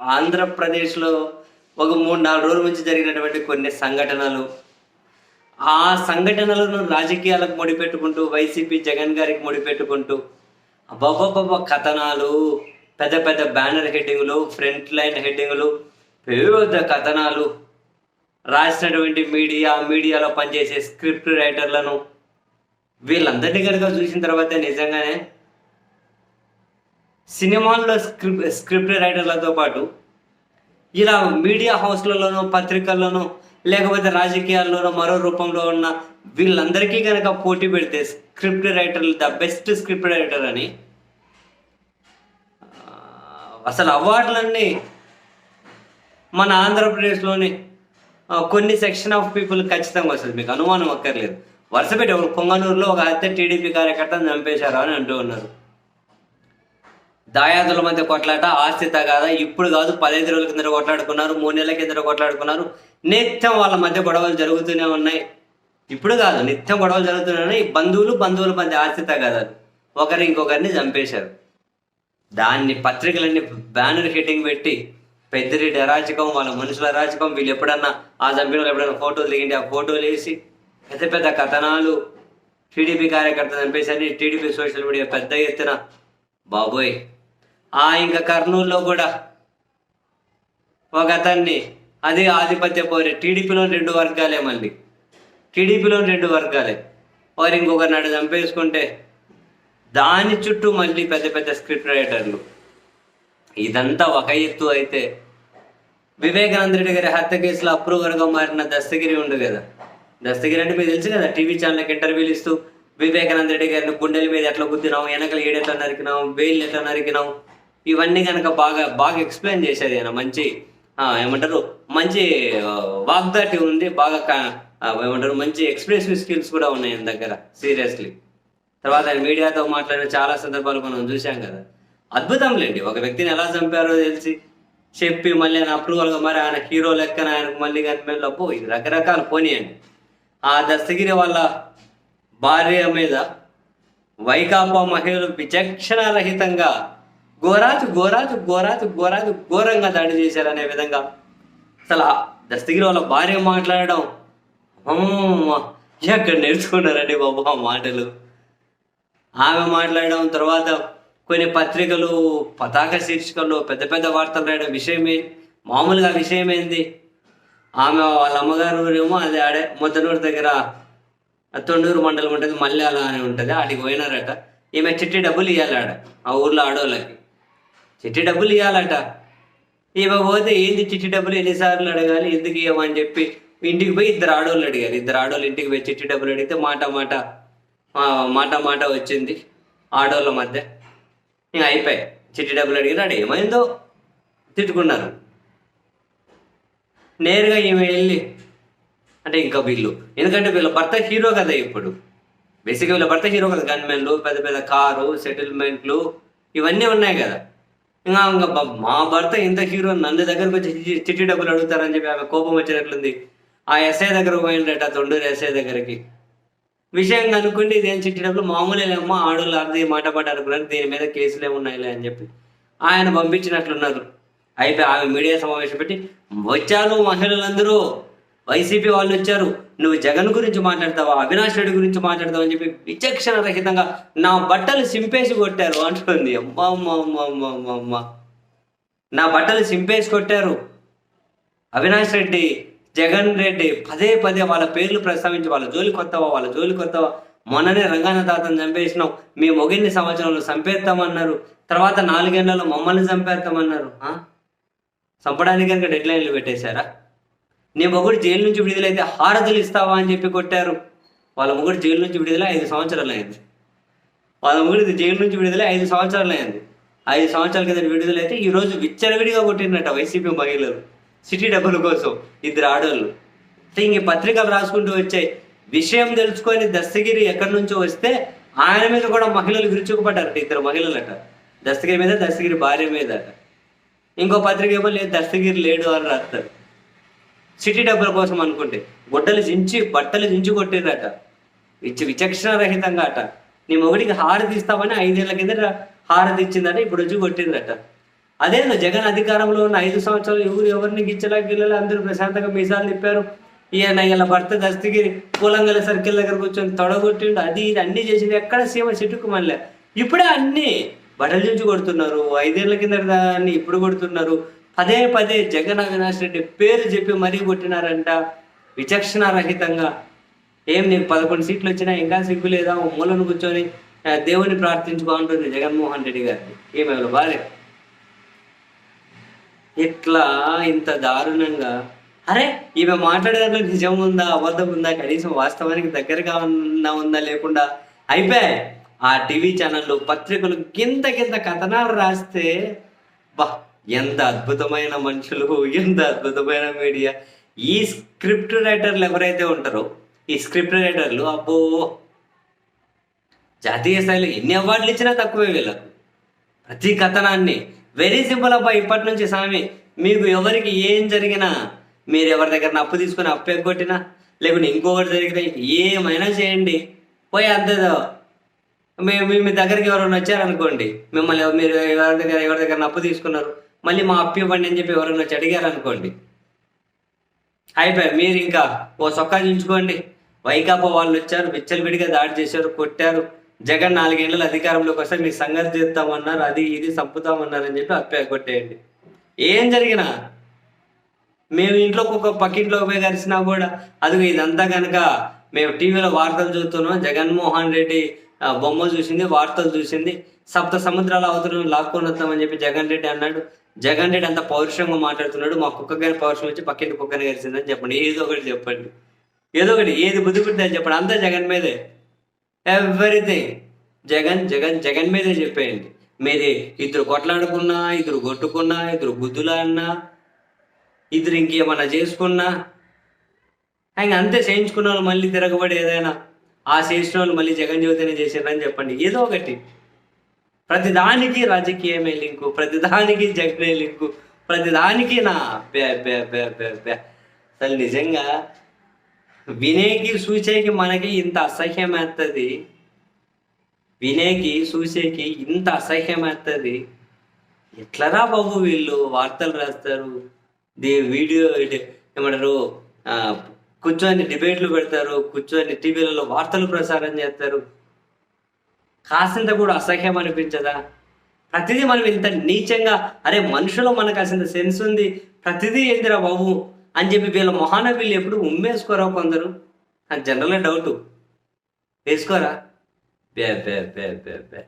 ఆంధ్రప్రదేశ్లో ఒక మూడు నాలుగు రోజుల నుంచి జరిగినటువంటి కొన్ని సంఘటనలు. ఆ సంఘటనలను రాజకీయాలకు ముడిపెట్టుకుంటూ వైసీపీ జగన్ గారికి ముడిపెట్టుకుంటూ అబ్బబ్బబ్బ కథనాలు పెద్ద పెద్ద బ్యానర్ హెడ్డింగులు ఫ్రంట్ లైన్ హెడ్డింగులు పెద్ద కథనాలు రాసినటువంటి మీడియా మీడియాలో పనిచేసే స్క్రిప్ట్ రైటర్లను వీళ్ళందరినీ కనుక చూసిన తర్వాత నిజంగానే సినిమాల్లో స్క్రిప్ట్ స్క్రిప్ట్ రైటర్లతో పాటు ఇలా మీడియా హౌస్లలోనూ పత్రికల్లోనూ లేకపోతే రాజకీయాల్లోనూ మరో రూపంలో ఉన్న వీళ్ళందరికీ కనుక పోటీ పెడితే స్క్రిప్ట్ రైటర్లు ద బెస్ట్ స్క్రిప్ట్ రైటర్ అని అసలు అవార్డులన్నీ మన ఆంధ్రప్రదేశ్లోని కొన్ని సెక్షన్ ఆఫ్ పీపుల్ ఖచ్చితంగా వస్తుంది. మీకు అనుమానం అక్కర్లేదు. వరుసపెట్టి ఒక పొంగనూరులో ఒక హత్య టీడీపీ కార్యకర్తను చంపేశారు అని అంటూ ఉన్నారు. దాయాదుల మధ్య కొట్లాట ఆస్తి తగాదా ఇప్పుడు కాదు పదహైదు రోజుల కింద కొట్లాడుకున్నారు మూడు నెలల కింద కొట్లాడుకున్నారు. నిత్యం వాళ్ళ మధ్య గొడవలు జరుగుతూనే ఉన్నాయి. ఇప్పుడు కాదు నిత్యం గొడవలు జరుగుతూనే ఉన్నాయి. బంధువులు బంధువుల మధ్య ఆస్తి తగాదాలు. ఒకరి ఇంకొకరిని చంపేశారు. దాన్ని పత్రికలన్నీ బ్యానర్ హెడ్డింగ్ పెట్టి పెద్దరెడ్డి అరాచకం వాళ్ళ మనుషుల అరాచకం వీళ్ళు ఎప్పుడన్నా ఆ చంపిన వాళ్ళు ఎప్పుడన్నా ఫోటోలు దిగిండి ఆ ఫోటోలు వేసి పెద్ద పెద్ద కథనాలు టీడీపీ కార్యకర్త చంపేశారని టీడీపీ సోషల్ మీడియా పెద్ద ఎత్తున బాబోయ్. ఇంకా కర్నూలులో కూడా ఒక అతన్ని అదే ఆధిపత్య పోరే టీడీపీలో రెండు వర్గాలే మళ్ళీ. టీడీపీలో రెండు వర్గాలే. వారు ఇంకొకరిని నాడు చంపేసుకుంటే దాని చుట్టూ మళ్ళీ పెద్ద పెద్ద స్క్రిప్ట్ రైటర్లు. ఇదంతా ఒక ఎత్తు అయితే వివేకానంద రెడ్డి గారి హత్య కేసులో అప్రూవర్గా మారిన దస్తగిరి ఉండు కదా. దస్తగిరి అంటే మీకు తెలుసు కదా టీవీ ఛానల్కి ఇంటర్వ్యూలు ఇస్తూ వివేకానంద రెడ్డి గారిని గుండెల మీద ఎట్లా గుద్దినాం వెనకలు ఏడెట్లా నరికినాం వేళ్ళు ఎట్లా నరికినాం ఇవన్నీ కనుక బాగా బాగా ఎక్స్ప్లెయిన్ చేసేది ఆయన మంచి ఏమంటారు మంచి వాగ్దాటి ఉంది బాగా ఏమంటారు మంచి ఎక్స్ప్రెసివ్ స్కిల్స్ కూడా ఉన్నాయి ఆయన దగ్గర సీరియస్లీ తర్వాత ఆయన మీడియాతో మాట్లాడిన చాలా సందర్భాలు మనం చూసాం కదా. అద్భుతం లేండి ఒక వ్యక్తిని ఎలా చంపారో తెలిసి చెప్పి మళ్ళీ ఆయన అప్రూవల్గా మరి ఆయన హీరో లెక్కన ఆయనకు మళ్ళీ కనిపించలో పో ఇది రకరకాలు పోనీయండి ఆ దస్తగిరి వాళ్ళ భార్య మీద వైకాపా మహిళలు విచక్షణారహితంగా ఘోరాజు ఘోరాజు ఘోరాజు ఘోరాజు ఘోరంగా దాడి చేశారనే విధంగా అసలు దస్తగిరి వాళ్ళ భార్య మాట్లాడడం ఎక్కడ నేర్చుకున్నారండి బాబు ఆ మాటలు? ఆమె మాట్లాడడం తర్వాత కొన్ని పత్రికలు పతాక శీర్షికలు పెద్ద పెద్ద వార్తలు రాయడం విషయమే మామూలుగా విషయం ఏంది ఆమె వాళ్ళ అమ్మగారు ఊరేమో అది ఆడే మొత్తనూరు దగ్గర తొండూరు మండలం ఉంటుంది మల్యాల అని ఉంటుంది ఆడికి పోయినారట. ఈమె చిట్టి డబ్బులు ఇవ్వాలి ఆడ ఆ ఊర్లో ఆడోళ్ళకి. చిట్టి డబ్బులు ఇవ్వాలట ఈమె పోతే ఏంది చిట్టి డబ్బులు ఎన్నిసార్లు అడగాలి? ఎందుకు ఇవ్వమని చెప్పి ఇంటికి పోయి ఇద్దరు ఆడోళ్ళు అడిగారు. ఇద్దరు ఆడోళ్ళు ఇంటికి పోయి చిట్టి డబ్బులు అడిగితే మాట మాట మాట మాట వచ్చింది ఆడవాళ్ళ మధ్య. ఇంకా అయిపోయాయి. చిట్టి డబ్బులు అడిగిన ఏమైందో తిట్టుకున్నారు? నేరుగా ఈమె వెళ్ళి అంటే ఇంకా వీళ్ళు. ఎందుకంటే వీళ్ళ భర్త హీరో కదా ఇప్పుడు. బేసిక్గా వీళ్ళ భర్త హీరో కదా. గన్మెన్లు పెద్ద పెద్ద కారు సెటిల్మెంట్లు ఇవన్నీ ఉన్నాయి కదా. ఇంకా ఇంకా మా భర్త ఇంత హీరో నన్ను దగ్గరకు వచ్చి చిట్టి- డబ్బులు అడుగుతారని చెప్పి ఆమె కోపం వచ్చినట్లుంది. ఆ ఎస్ఐ దగ్గర పోయిండట తొండూరు ఎస్ఐ దగ్గరికి. విషయం కనుక్కుంటే ఇదేం చిట్టి డబ్బులు? మామూలేమో ఆడోళ్ళు అర్థం మాట పాట అనుకున్నారు దీని మీద కేసులు ఏమున్నాయిలే అని చెప్పి. ఆయన పంపించినట్లున్నారు. అయిపోయి ఆమె మీడియా సమావేశం పెట్టి వచ్చారు మహిళలందరూ వైసీపీ వాళ్ళు వచ్చారు. నువ్వు జగన్ గురించి మాట్లాడతావా? అవినాష్ రెడ్డి గురించి మాట్లాడతావా అని చెప్పి విచక్షణ రహితంగా నా బట్టలు సింపేసి కొట్టారు అంటుంది. అమ్మా నా బట్టలు సింపేసి కొట్టారు. అవినాష్ రెడ్డి జగన్ రెడ్డి పదే పదే వాళ్ళ పేర్లు ప్రస్తావించి వాళ్ళ జోలి కొత్తవా వాళ్ళ జోలి కొత్తవా? మొన్ననే రంగాన తాతను చంపేసినాం. మీ మొగిన్ని సంవత్సరంలో చంపేస్తామన్నారు. తర్వాత నాలుగేళ్ళలో మమ్మల్ని చంపేస్తామన్నారు. చంపడానికి కనుక డెడ్ లైన్లు పెట్టేశారా? నీ మొగుడు జైలు నుంచి విడుదలైతే హారతులు ఇస్తావా అని చెప్పి కొట్టారు. వాళ్ళ మొగుడు జైలు నుంచి విడుదల ఐదు సంవత్సరాలు అయింది. వాళ్ళ మొగుడు జైలు నుంచి విడుదల ఐదు సంవత్సరాలు అయింది. ఐదు సంవత్సరాల కింద విడుదలైతే ఈరోజు విచ్చలవిడిగా కొట్టినట్ట వైసీపీ మహిళలు. సిటీ డబ్బుల కోసం ఇద్దరు ఆడోళ్ళు. అంటే ఇంక పత్రికలు రాసుకుంటూ వచ్చాయి. విషయం తెలుసుకొని దస్తగిరి ఎక్కడి నుంచో వస్తే ఆయన మీద కూడా మహిళలు విరుచుకుపడ్డారట ఇద్దరు మహిళలట. దస్తగిరి మీద దస్తగిరి భార్య మీద ఇంకో పత్రిక ఏమో లేదు దస్తగిరి లేడు అని రాస్తారు. సిటీ డబ్బుల కోసం అనుకుంటే. గుడ్డలు జించి బట్టలు జించి కొట్టేదట. విచ విచక్షణ రహితంగా అట. నీ మొగుడికి హారతి ఇస్తామని ఐదేళ్ళ కిందట హారతి ఇచ్చిందట ఇప్పుడు వచ్చి కొట్టిందట. అదేనా జగన్ అధికారంలో ఉన్న ఐదు సంవత్సరాలు ఎవరు ఎవరిని గిచ్చలా గిల్లలు అందరూ ప్రశాంతంగా మీసాలు తిప్పారు. ఈయన ఇలా భర్త దస్తగిరి పూలంగల సర్కిల్ దగ్గర కూర్చొని తొడగొట్టిండు. అది ఇది అన్ని చేసింది ఎక్కడ సీమ చెట్టుకు మళ్ళీ ఇప్పుడే అన్ని బట్టలు చూసి కొడుతున్నారు. ఐదేళ్ళ కింద దాన్ని ఇప్పుడు కొడుతున్నారు. పదే పదే జగన్ అవినాష్ రెడ్డి పేరు చెప్పి మరీ కొట్టినారంట. విచక్షణ రహితంగా. ఏం నీకు పదకొండు సీట్లు వచ్చినా ఇంకా సిగ్గు లేదా? ఓ మూలను కూర్చొని దేవుని ప్రార్థించుకోంటుంది జగన్మోహన్ రెడ్డి గారిని ఏమేమి బాలే? ఇట్లా ఇంత దారుణంగా. అరే ఈమె మాట్లాడేదాంట్లో నిజం ఉందా అబద్ధం ఉందా? కనీసం వాస్తవానికి దగ్గరగా ఉన్నా ఉందా లేకుండా. అయిపోయాయి ఆ టీవీ ఛానళ్ళు పత్రికలు కింద కింద కథనాలు రాస్తే బా ఎంత అద్భుతమైన మనుషులు ఎంత అద్భుతమైన మీడియా. ఈ స్క్రిప్ట్ రైటర్లు ఎవరైతే ఉంటారో ఈ స్క్రిప్ట్ రైటర్లు అబ్బో! జాతీయ స్థాయిలో ఎన్ని అవార్డులు ఇచ్చినా తక్కువే వీళ్ళకు. ప్రతి కథనాన్ని వెరీ సింపుల్ అబ్బా ఇప్పటి నుంచి స్వామి మీకు ఎవరికి ఏం జరిగినా మీరు ఎవరి దగ్గర అప్పు తీసుకుని అప్పు ఎగ్గొట్టినా లేకుంటే ఇంకొకటి జరిగినా ఏమైనా చేయండి. పోయి అంతేదో మీ మీ దగ్గరికి ఎవరైనా వచ్చారనుకోండి మిమ్మల్ని మీరు ఎవరి దగ్గర ఎవరి దగ్గర అప్పు తీసుకున్నారు మళ్ళీ మా అప్పు ఇవ్వండి అని చెప్పి ఎవరైనా వచ్చి అడిగారు అనుకోండి అయిపోయి మీరు ఇంకా ఓ సొక్కా దించుకోండి. వైకాపా వాళ్ళు వచ్చారు విచ్చలవిడిగా దాడి చేశారు కొట్టారు. జగన్ నాలుగేళ్ళు అధికారంలోకి వస్తే మీకు సంగతి చేస్తామన్నారు అది ఇది చంపుతామన్నారని అని చెప్పి అప్పే కొట్టేయండి. ఏం జరిగినా మేము ఇంట్లో ఒక పక్కింట్లో పోయి కలిసినా కూడా అది ఇదంతా కనుక మేము టీవీలో వార్తలు చూస్తున్నాం. జగన్మోహన్ రెడ్డి బొమ్మ చూసింది వార్తలు చూసింది. సప్త సముద్రాల అవతరం లాక్కొని వస్తామని చెప్పి జగన్ రెడ్డి అన్నాడు. జగన్ రెడ్డి అంత పౌరుషంగా మాట్లాడుతున్నాడు. మా కుక్కగారి పౌరుషం వచ్చి పక్కింటి కుక్కని కలిసిందని చెప్పండి. ఏదో ఒకటి చెప్పండి. ఏదో ఒకటి ఏది బుద్ధిపుట్టిందని చెప్పండి. అంతా జగన్ మీదే. ఎవ్రీథింగ్ జగన్ జగన్ జగన్ మీదే చెప్పేయండి. మీది ఇద్దరు కొట్లాడుకున్నా ఇద్దరు కొట్టుకున్నా ఇద్దరు గుద్దులాడినా ఇద్దరు ఇంకేమన్నా చేసుకున్నా ఆయన అంతే చేయించుకున్న వాళ్ళు మళ్ళీ తిరగబడి ఏదైనా ఆ చేసిన వాళ్ళు మళ్ళీ జగన్ జ్యోతినే చేసారని చెప్పండి. ఏదో ఒకటి. ప్రతిదానికి రాజకీయమే లింకు ప్రతిదానికి జగనే లింకు ప్రతిదానికి నా బే బే బే బే బే. అసలు నిజంగా వినేకి చూసేకి మనకి ఇంత అసహ్యమేస్తుంది వినేకి చూసేకి ఇంత అసహ్యమేస్తుంది ఎట్లరా బాబు వీళ్ళు వార్తలు రాస్తారు? ది వీడియో ఏమంటారు? కూర్చొని డిబేట్లు పెడతారు కూర్చొని టీవీలలో వార్తలు ప్రసారం చేస్తారు. కాసింత కూడా అసహ్యం అనిపించదా? ప్రతిదీ మనం ఇంత నీచంగా అరే మనుషులు మనకు అసలు సెన్స్ ఉంది ప్రతిదీ ఏందిరా బాబు? అని చెప్పి వీళ్ళ మొహాన వీళ్ళు ఎప్పుడు ఉమ్మేసుకోరా కొందరు? నాకు జనరల్గా డౌట్ వేసుకోరా? బే బే బే బే బే.